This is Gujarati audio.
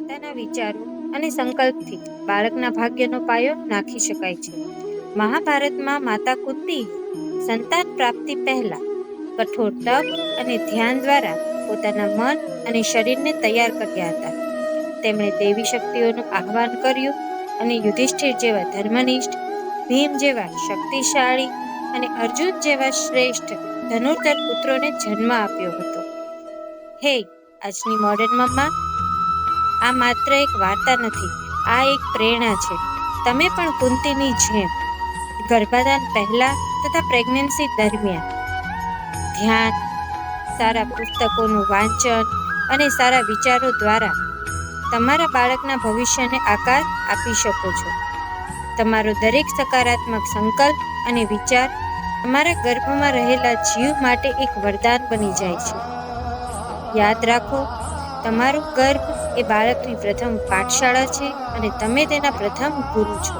માતાના વિચારો અને સંકલ્પથી બાળકના ભાગ્યનો પાયો નાખી શકાય છે. મહાભારતમાં માતા કુંતી સંતાન પ્રાપ્તિ પહેલા કઠોર તપ અને ધ્યાન દ્વારા પોતાના મન અને શરીરને તૈયાર કર્યા હતા. તેમણે દેવી શક્તિઓનું આહ્વાન કર્યું અને યુધિષ્ઠિર જેવા ધર્મનિષ્ઠ, ભીમ જેવા શક્તિશાળી અને અર્જુન જેવા શ્રેષ્ઠ ધનુર્ધર પુત્રોને જન્મ આપ્યો હતો. હે, આજની મોડર્ન મમ્મા! આ માત્ર એક વાર્તા નથી, આ એક પ્રેરણા છે. તમે પણ કુંતીની જેમ ગર્ભાધાન પહેલા તથા પ્રેગ્નન્સી દરમિયાન ધ્યાન, સારા પુસ્તકોનું વાંચન અને સારા વિચારો દ્વારા તમારા બાળકના ભવિષ્યને આકાર આપી શકો છો. તમારો દરેક સકારાત્મક સંકલ્પ અને વિચાર તમારા ગર્ભમાં રહેલા જીવ માટે એક વરદાન બની જાય છે. યાદ રાખો, તમારું ગર્ભ એ બાળકની પ્રથમ પાઠશાળા છે અને તમે તેના પ્રથમ ગુરુ છો.